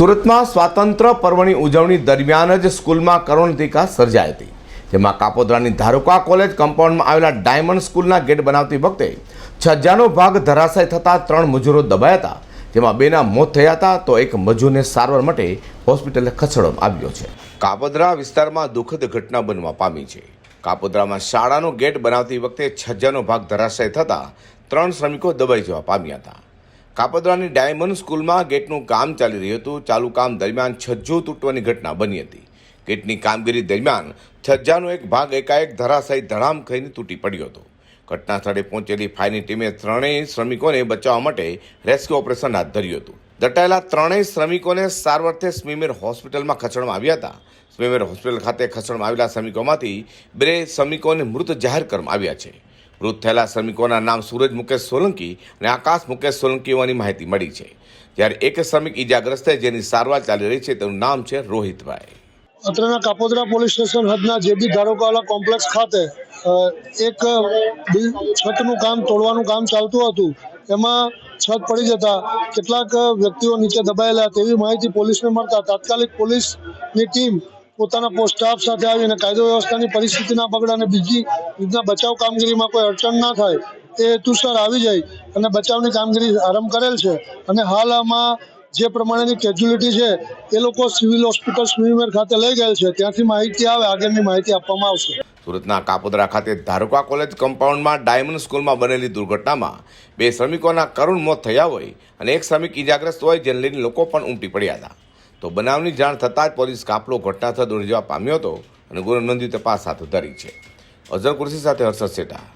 સુરતમાં સ્વાતંત્ર પર્વની ઉજવણી દરમિયાન જ સ્કૂલમાં કરુણતિકા સર્જાઈ હતી. જેમાં કાપોદ્રાની ધારુકા કોલેજ કમ્પાઉન્ડમાં આવેલા ડાયમંડ સ્કૂલના ગેટ બનાવતી વખતે છજ્જાનો ભાગ ધરાશય થતાં ત્રણ મજૂરો દબાયા હતા. જેમાં બેના મોત થયા હતા તો એક મજૂરને સારવાર માટે હોસ્પિટલે ખસેડવામાં આવ્યો છે. કાપોદ્રા વિસ્તારમાં દુઃખદ ઘટના બનવા પામી છે. કાપોદ્રામાં શાળાનો ગેટ બનાવતી વખતે છજ્જાનો ભાગ ધરાશાય થતાં ત્રણ શ્રમિકો દબાઈ જવા પામ્યા હતા. કાપોદ્રાની ડાયમંડ સ્કૂલમાં ગેટનું કામ ચાલી રહ્યું હતું. ચાલુ કામ દરમિયાન છજ્જો તૂટવાની ઘટના બની હતી. ગેટની કામગીરી દરમિયાન છજ્જાનો એક ભાગ એકાએક ધરાશાય ધડામ ખાઈને તૂટી પડ્યો હતો. ઘટના સ્થળે પહોંચેલી ફાયરની ટીમે ત્રણેય શ્રમિકોને બચાવવા માટે રેસ્ક્યુ ઓપરેશન હાથ ધર્યું હતું. દટાયેલા ત્રણેય શ્રમિકોને સારવારથી સ્મીમેર હોસ્પિટલમાં ખસેડવામાં આવ્યા હતા. સ્મીમેર હોસ્પિટલ ખાતે ખસેડવામાં આવેલા શ્રમિકોમાંથી બે શ્રમિકોને મૃત જાહેર કરવામાં આવ્યા છે. મૃત થયેલા શ્રમિકોના નામ સૂરજ મુકેશ સોલંકી અને આકાશ મુકેશ સોલંકી હોવાની માહિતી મળી છે. જ્યારે એક શ્રમિક ઈજાગ્રસ્ત છે, જેની સારવાર ચાલી રહી છે, તેનું નામ છે રોહિતભાઈ. અત્રના કાપોદરા પોલીસ સ્ટેશન હદના જે બી ધારોકાવાલા કોમ્પ્લેક્સ ખાતે એક છતનું કામ તોડવાનું કામ ચાલતું હતું. એમાં છત પડી જતા કેટલાક વ્યક્તિઓ નીચે દબાયેલા, તેવી માહિતી પોલીસને મળતા તાત્કાલિક પોલીસની ટીમ પોતાના પોસ્ટ સ્ટાફ સાથે આવીને કાયદો વ્યવસ્થાની પરિસ્થિતિ ના બગડે અને બીજી રીતના બચાવ કામગીરીમાં કોઈ અડચણ ના થાય, એ હેતુસર આવી જાય અને બચાવની કામગીરી આરંભ કરેલ છે. અને હાલ આમાં જે પ્રમાણેની કેજ્યુલિટી છે, એ લોકો સિવિલ હોસ્પિટલ સ્મીમેર ખાતે લઈ ગયેલ છે. ત્યાંથી માહિતી આવે, આગળની માહિતી આપવામાં આવશે. સુરતના કાપોદરા ખાતે ધારુકા કોલેજ કમ્પાઉન્ડમાં ડાયમંડ સ્કૂલમાં બનેલી દુર્ઘટનામાં બે શ્રમિકોના કરુણ મોત થયા હોય અને એક શ્રમિક ઇજાગ્રસ્ત હોય, જેને લઈને લોકો પણ ઉમટી પડ્યા હતા. તો બનાવની જાણ થતાં જ પોલીસ કાફલો ઘટનાસ્થળ દોડી જવા પામ્યો હતો અને ગુનો નોંધી તપાસ હાથ ધરી છે. અઝર કુર્સી સાથે હર્ષદ શેઠા.